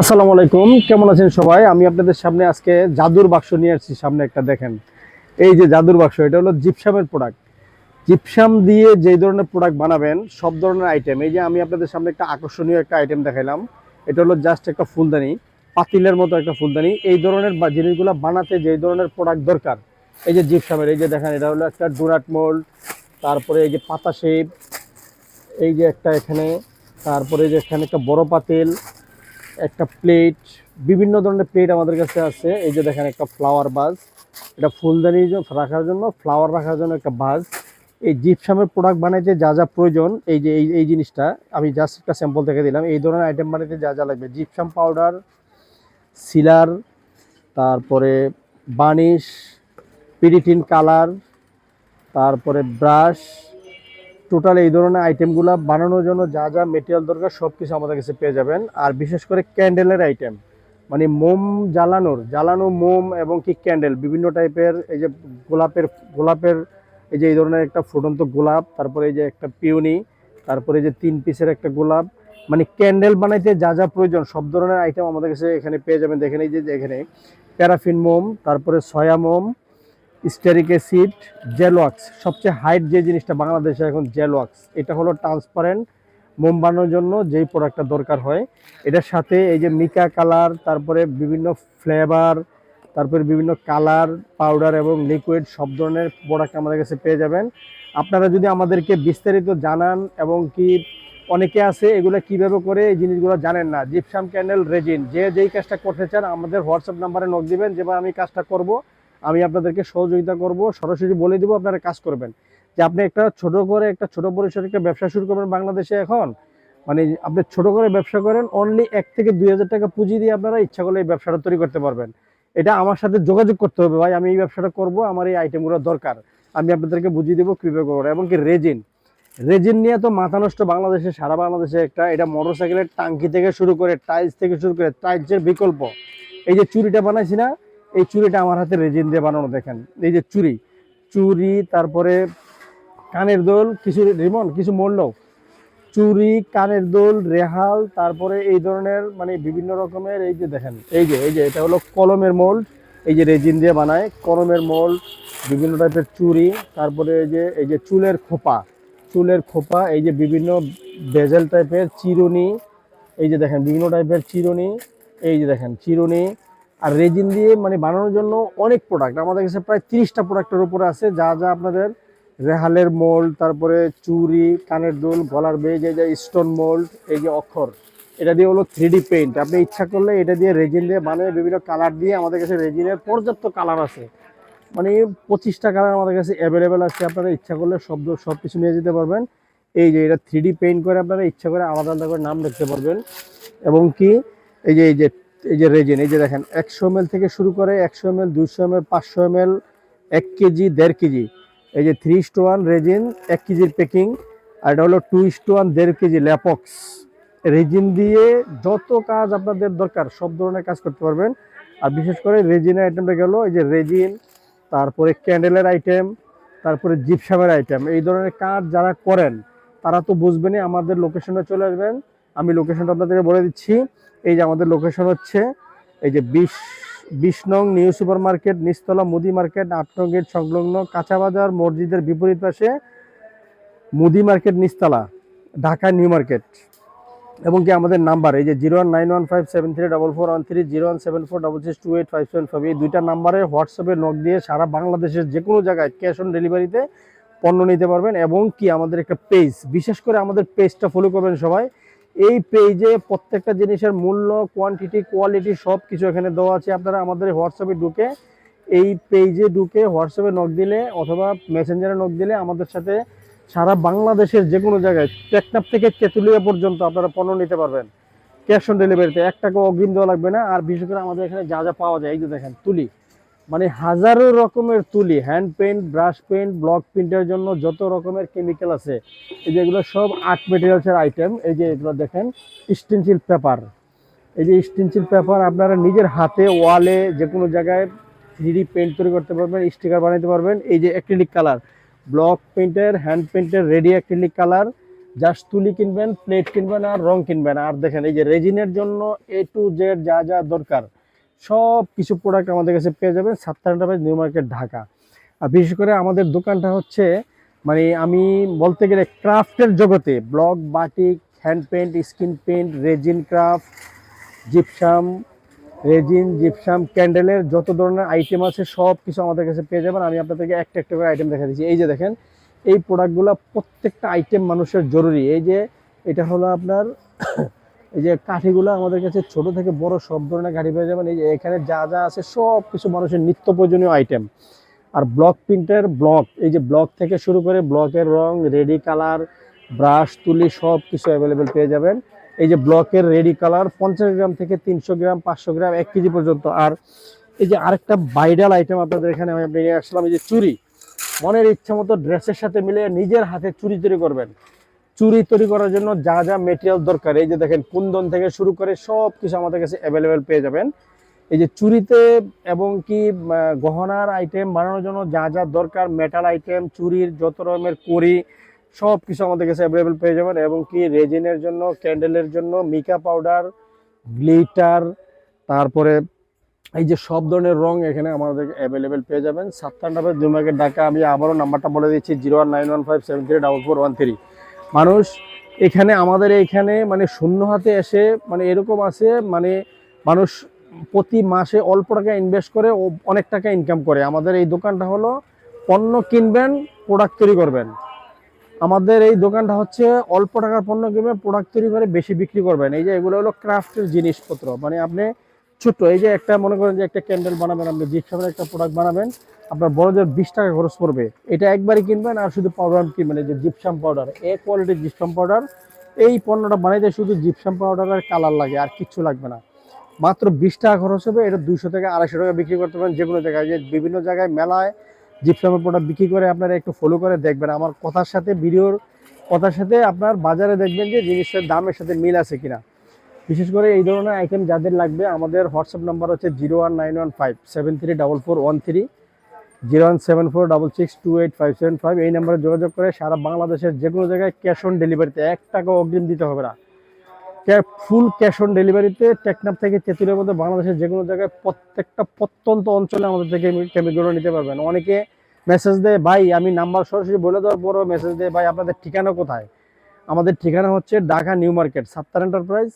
আসসালামু আলাইকুম, কেমন আছেন সবাই? আমি আপনাদের সামনে আজকে জাদুর বাক্স নিয়ে আসছি, সামনে একটা দেখেন। এই যে জাদুর বাক্স, এটা হলো জিপসামের প্রোডাক্ট। জিপসাম দিয়ে যেই ধরনের প্রোডাক্ট বানাবেন, সব ধরনের আইটেম। এই যে আমি আপনাদের সামনে একটা আকর্ষণীয় একটা আইটেম দেখাইলাম, এটা হলো জাস্ট একটা ফুলদানি, পাতিলের মতো একটা ফুলদানি। এই ধরনের জিনিসগুলো বানাতে যেই ধরনের প্রোডাক্ট দরকার, এই যে জিপসামের, এই যে দেখেন, এটা হলো একটা ডোনাট মোল্ড, তারপরে এই যে পাতা শেপ, এই যে একটা এখানে, তারপরে যে এখানে একটা বড় পাতিল একটা প্লেট, বিভিন্ন ধরনের প্লেট আমাদের কাছে আছে। এই যে দেখেন একটা ফ্লাওয়ার বাজ এটা ফুলদানি রাখার জন্য ফ্লাওয়ার রাখার জন্য একটা বাজ এই জিপসামের প্রোডাক্ট বানাইতে যা যা প্রয়োজন, এই যে, এই এই জিনিসটা, আমি জাস্ট একটা স্যাম্পল থেকে দিলাম। এই ধরনের আইটেম বানাইতে যা যা লাগবে জিপসাম পাউডার সিলার তারপরে বানিশ পিরিটিন কালার তারপরে ব্রাশ টোটাল এই ধরনের আইটেমগুলো বানানোর জন্য যা যা মেটেরিয়াল দরকার সব কিছু আমাদের কাছে পেয়ে যাবেন। আর বিশেষ করে ক্যান্ডেলের আইটেম মানে মোম জ্বালানোর, জ্বালানো মোম এবং কি ক্যান্ডেল বিভিন্ন টাইপের এই যে গোলাপের গোলাপের এই যে এই ধরনের একটা ফুটন্ত গোলাপ, তারপরে এই যে একটা পিউনি তারপরে যে তিন পিসের একটা গোলাপ মানে ক্যান্ডেল বানাইতে যা যা প্রয়োজন, সব ধরনের আইটেম আমাদের কাছে এখানে পেয়ে যাবেন। দেখেন এই যে এখানে প্যারাফিন মোম, তারপরে সয়া মোম স্টেরিক অ্যাসিড জেলওয়াক্স সবচেয়ে হাইট যে জিনিসটা বাংলাদেশে এখন জেলওয়াক্স এটা হলো ট্রান্সপারেন্ট মোম বানানোর জন্য যেই প্রোডাক্টটা দরকার হয়। এটার সাথে এই যে মিকা কালার তারপরে বিভিন্ন ফ্লেভার তারপরে বিভিন্ন কালার পাউডার এবং লিকুইড সব ধরনের প্রোডাক্ট আমাদের কাছে পেয়ে যাবেন। আপনারা যদি আমাদেরকে বিস্তারিত জানান এবং কি অনেকে আছে এগুলো কীভাবে করে, এই জিনিসগুলো জানেন না জিপসাম ক্যান্ডেল রেজিন যে যেই কাজটা করতে চান আমাদের হোয়াটসঅ্যাপ নাম্বারে নক দিবেন যেভাবে আমি কাজটা করব। আমি আপনাদেরকে সহযোগিতা করব, সরাসরি বলে দিব আপনারা কাজ করবেন। যে আপনি একটা ছোট করে, একটা ছোট পরিসরে একটা ব্যবসা শুরু করবেন বাংলাদেশে এখন মানে আপনি ছোট করে ব্যবসা করেন অনলি এক থেকে দুই হাজার টাকা পুঁজি দিয়ে আপনারা ইচ্ছা করলে এই ব্যবসাটা তৈরি করতে পারবেন। এটা আমার সাথে যোগাযোগ করতে হবে ভাই, আমি এই ব্যবসাটা করব, আমার এই আইটেমগুলো দরকার। আমি আপনাদেরকে বুঝিয়ে দেবো কীভাবে করব। এবং কি রেজিন রেজিন নিয়ে তো মাথা নষ্ট বাংলাদেশে, সারা বাংলাদেশে একটা, এটা মোটরসাইকেলের টাঙ্কি থেকে শুরু করে টাইলস থেকে শুরু করে টাইলসের বিকল্প। এই যে চুরিটা বানাইছি না এই চুরিটা আমার হাতে রেজিন দিয়ে বানানো, দেখেন। এই যে চুরি চুরি তারপরে কানের দোল, কিছু রিমন, কিছু মরলো চুরি কানের দোল, রেহাল, তারপরে এই ধরনের মানে বিভিন্ন রকমের, এই যে দেখেন, এই যে এই যে, এটা হলো কলমের মোল্ড। এই যে রেজিন দিয়ে বানায়, কলমের মোল্ড, বিভিন্ন টাইপের চুরি তারপরে এই যে এই যে চুলের খোপা। চুলের খোপা, এই যে বিভিন্ন বেজেল টাইপের চিরুনি, এই যে দেখেন, বিভিন্ন টাইপের চিরুনি, এই যে দেখেন, চিরুনি আর রেজিন দিয়ে মানে বানানোর জন্য অনেক প্রোডাক্ট আমাদের কাছে প্রায় তিরিশটা প্রোডাক্টের উপরে আছে, যা যা আপনাদের রেহালের মোল্ড তারপরে চুরি, কানের দুল, গলার বেজ, এই যে স্টোন মোল্ড এই যে অক্ষর, এটা দিয়ে হলো থ্রি পেইন্ট আপনি ইচ্ছা করলে এটা দিয়ে রেজিন দিয়ে বানিয়ে বিভিন্ন কালার দিয়ে আমাদের কাছে রেজিনের পর্যাপ্ত কালার আছে। মানে পঁচিশটা কালার আমাদের কাছে অ্যাভেলেবেল আছে, আপনারা ইচ্ছা করলে সব সব কিছু নিয়ে যেতে পারবেন। এই যে এটা থ্রি পেইন্ট করে আপনারা ইচ্ছা করে আলাদা আলাদা করে নাম লিখতে পারবেন। এবং কি? এই যে এই যে এই যে রেজিন, এই যে দেখেন, একশো এম থেকে শুরু করে একশো এম এল দুশো এম এল পাঁচশো এম এল এক কেজি, দেড় কেজি। এই যে থ্রি ইস্টু ওয়ান রেজিন, এক কেজির প্যাকিং আর এটা হলো টু ইস্ট ওয়ান দেড় কেজি ল্যাপক্স। রেজিন দিয়ে যত কাজ আপনাদের দরকার, সব ধরনের কাজ করতে পারবেন। আর বিশেষ করে রেজিনের আইটেমটা গেল, এই যে রেজিন, তারপরে ক্যান্ডেলের আইটেম তারপরে জিপসামের আইটেম এই ধরনের কাজ যারা করেন, তারা তো বুঝবেনই, আমাদের লোকেশনে চলে আসবেন। আমি লোকেশনটা আপনাদেরকে বলে দিচ্ছি। এই যে আমাদের লোকেশন হচ্ছে, এই যে বিশ বিশ নং নিউ সুপার মার্কেট নিচতলা মুদি মার্কেট, আট নং গেট সংলগ্ন কাঁচা বাজার মসজিদের বিপরীত পাশে মুদি মার্কেট নিচতলা, ঢাকা নিউ মার্কেট। এবং কি আমাদের নাম্বার, এই যে zero one nine one five seven three double four one three, zero one seven four double six two eight five seven five, এই দুইটা নাম্বারে হোয়াটসঅ্যাপে নক দিয়ে সারা বাংলাদেশের যে কোনো জায়গায় ক্যাশ অন ডেলিভারিতে পণ্য নিতে পারবেন। এবং কি আমাদের একটা পেজ বিশেষ করে আমাদের পেজটা ফলো করবেন সবাই। এই পেজে প্রত্যেকটা জিনিসের মূল্য কোয়ান্টিটি কোয়ালিটি সব কিছু এখানে দেওয়া আছে। আপনারা আমাদের হোয়াটসঅ্যাপে ঢুকে এই পেজে ঢুকে হোয়াটসঅ্যাপে নক দিলে অথবা মেসেঞ্জারে নক দিলে আমাদের সাথে সারা বাংলাদেশের যে কোনো জায়গায় টেকনাপ থেকে তেঁতুলিয়া পর্যন্ত আপনারা পণ্য নিতে পারবেন। ক্যাশ অন ডেলিভারিতে এক টাকা অগ্রিম দেওয়া লাগবে না। আর বিশেষ করে আমাদের এখানে যা যা পাওয়া যায়, এই যে দেখেন, তুলি। মানে হাজারো রকমের তুলি hand paint brush paint block প্রিন্টের জন্য যত রকমের কেমিক্যাল আছে, এই যে এগুলো সব আর্ট মেটেরিয়ালসের আইটেম এই যে এগুলো দেখেন স্টেনসিল পেপার এই যে স্টেনসিল পেপার আপনারা নিজের হাতে ওয়ালে যে কোনো জায়গায় থ্রি পেন্ট তৈরি করতে পারবেন স্টিকার বানাতে পারবেন। এই যে অ্যাক্রিলিক কালার ব্লক পেন্টের হ্যান্ড পেন্টের রেডি অ্যাক্রিলিক কালার জাস্ট তুলি কিনবেন প্লেট কিনবেন আর রং কিনবেন। আর দেখেন, এই যে রেজিনের জন্য এ টু জেড যা যা দরকার সব কিছু প্রোডাক্ট আমাদের কাছে পেয়ে যাবেন সাতটা এন্টারপ্রাইজ নিউ মার্কেট ঢাকা আর বিশেষ করে আমাদের দোকানটা হচ্ছে মানে আমি বলতে গেলে ক্রাফটের জগতে block batik hand paint skin paint resin craft gypsum resin gypsum ক্যান্ডেলের যত ধরনের আইটেম আছে, সব কিছু আমাদের কাছে পেয়ে যাবেন। আমি আপনাদেরকে একটা একটা করে আইটেম দেখা দিচ্ছি। এই যে দেখেন, এই প্রোডাক্টগুলো প্রত্যেকটা আইটেম মানুষের জরুরি। এই যে, এটা হলো আপনার এই যে কাঠিগুলো আমাদের কাছে ছোট থেকে বড় সব ধরনের কাঠি পেয়ে যাবেন। এই যে এখানে যা যা আছে সব কিছু মানুষের নিত্য প্রয়োজনীয় আইটেম আর ব্লক প্রিন্টের ব্লক এই যে ব্লক থেকে শুরু করে ব্লকের রং রেডি কালার ব্রাশ তুলি সব কিছু অ্যাভেলেবেল পেয়ে যাবেন। এই যে ব্লকের রেডি কালার পঞ্চাশ গ্রাম থেকে তিনশো গ্রাম, পাঁচশো গ্রাম, এক কেজি পর্যন্ত। আর এই যে আরেকটা বাইডাল আইটেম আপনাদের এখানে আমি নিয়ে আসলাম, এই যে চুরি মনের ইচ্ছা মতো ড্রেসের সাথে মিলে নিজের হাতে চুরি তৈরি করবেন। চুড়ি তৈরি করার জন্য যা যা মেটেরিয়াল দরকার, এই যে দেখেন, কুন্দন থেকে শুরু করে সব কিছু আমাদের কাছে অ্যাভেলেবেল পেয়ে যাবেন। এই যে চুরিতে এবং কি গহনার আইটেম বানানোর জন্য যা যা দরকার মেটাল আইটেম চুরির যত রকমের করি সব কিছু আমাদের কাছে অ্যাভেলেবেল পেয়ে যাবেন। এবং কি রেজিনের জন্য ক্যান্ডেলের জন্য মিকা পাউডার গ্লিটার তারপরে এই যে সব ধরনের রং এখানে আমাদের অ্যাভেলেবেল পেয়ে যাবেন। সাতটা নাম্বার জুমাকে ডাকা আমি আবারও নাম্বারটা বলে দিচ্ছি zero one nine one five seven three double four one three মানুষ এখানে, আমাদের এখানে মানে শূন্য হাতে এসে মানে এরকম আছে মানে মানুষ প্রতি মাসে অল্প টাকা ইনভেস্ট করে ও অনেক টাকা ইনকাম করে। আমাদের এই দোকানটা হলো পণ্য কিনবেন প্রোডাক্ট তৈরি করবেন। আমাদের এই দোকানটা হচ্ছে অল্প টাকার পণ্য কিনবেন প্রোডাক্ট তৈরি করে বেশি বিক্রি করবেন। এই যে এগুলো হলো ক্রাফটের জিনিসপত্র। মানে আপনি ছোট্ট, এই যে একটা মনে করেন যে একটা ক্যান্ডেল বানাবেন, আপনি জিপসামের একটা প্রোডাক্ট বানাবেন আপনার বড়দের বিশ টাকা খরচ পড়বে, এটা একবারই কিনবেন আর শুধু পাউডার কিনবেন এই যে জিপসাম পাউডার এ কোয়ালিটির জিপসাম পাউডার এই পণ্যটা বানাইতে শুধু জিপসাম পাউডারের কালার লাগে আর কিচ্ছু লাগবে না। মাত্র বিশ টাকা খরচ হবে, এটা দুইশো থেকে আড়াইশো টাকা বিক্রি করতে পারেন, যে কোনো জায়গায়, যে বিভিন্ন জায়গায়, মেলায় জিপসামের প্রোডাক্ট বিক্রি করে আপনারা একটু ফলো করে দেখবেন। আমার কথার সাথে, ভিডিওর কথার সাথে আপনার বাজারে দেখবেন যে জিনিসের দামের সাথে মিল আছে কিনা। বিশেষ করে এই ধরনের আইটেম যাদের লাগবে, আমাদের হোয়াটসঅ্যাপ নাম্বার হচ্ছে zero one nine one five seven three double four one three zero one seven four double six two eight five seven five. এই নাম্বারে যোগাযোগ করে সারা বাংলাদেশের যে কোনো জায়গায় ক্যাশ অন ডেলিভারিতে এক টাকা অগ্রিম দিতে হবে না। ফুল ক্যাশ অন ডেলিভারিতে টেকনাফ থেকে তেঁতুলের মধ্যে বাংলাদেশের যে কোনো জায়গায় প্রত্যেকটা প্রত্যন্ত অঞ্চলে আমাদের থেকে কেমিক্যালগুলো নিতে পারবেন। অনেকে মেসেজ দেয়, ভাই, আমি নাম্বার সরাসরি বলে দেওয়ার পরও মেসেজ দেয়, ভাই, আপনাদের ঠিকানা কোথায়? আমাদের ঠিকানা হচ্ছে Dhaka new market, Sattar enterprise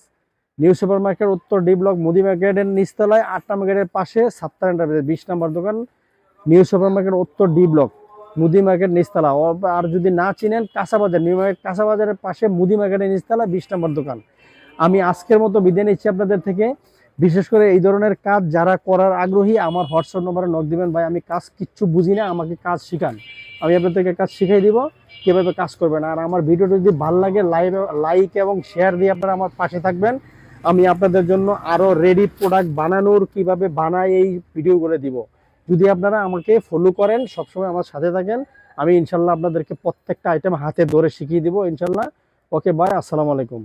new super market উত্তর ডি ব্লক, মুদি মার্কেটের নিচতলায়, আটটা মার্কেটের পাশে সাত্তার এন্টারপ্রাইজ বিশ নাম্বার দোকান। নিউ সুপার মার্কেট উত্তর ডি ব্লক, মুদি মার্কেট নিচতলা। ও- আর যদি না চিনেন, কাঁচাবাজার, নিউ মার্কেট, কাঁচাবাজারের পাশে মুদি মার্কেটের নিচতলা, বিশ নম্বর দোকান। আমি আজকের মতো বিদায় নিচ্ছি আপনাদের থেকে। বিশেষ করে এই ধরনের কাজ যারা করার আগ্রহী, আমার হোয়াটসঅ্যাপ নম্বরে নক দিবেন, ভাই, আমি কাজ কিচ্ছু বুঝি না, আমাকে কাজ শিখান। আমি আপনাদেরকে কাজ শিখিয়ে দিব, কীভাবে কাজ করবেন। আর আমার ভিডিওটা যদি ভালো লাগে লাইভ লাইক এবং শেয়ার দিয়ে আপনারা আমার পাশে থাকবেন। আমি আপনাদের জন্য আরও রেডি প্রোডাক্ট বানানোর কীভাবে বানাই এই ভিডিওগুলো দিব। যদি আপনারা আমাকে ফলো করেন, সবসময় আমার সাথে থাকেন, আমি ইনশাল্লাহ আপনাদেরকে প্রত্যেকটা আইটেম হাতে ধরে শিখিয়ে দিব, ইনশাল্লাহ। ওকে বাই আসসালামু আলাইকুম।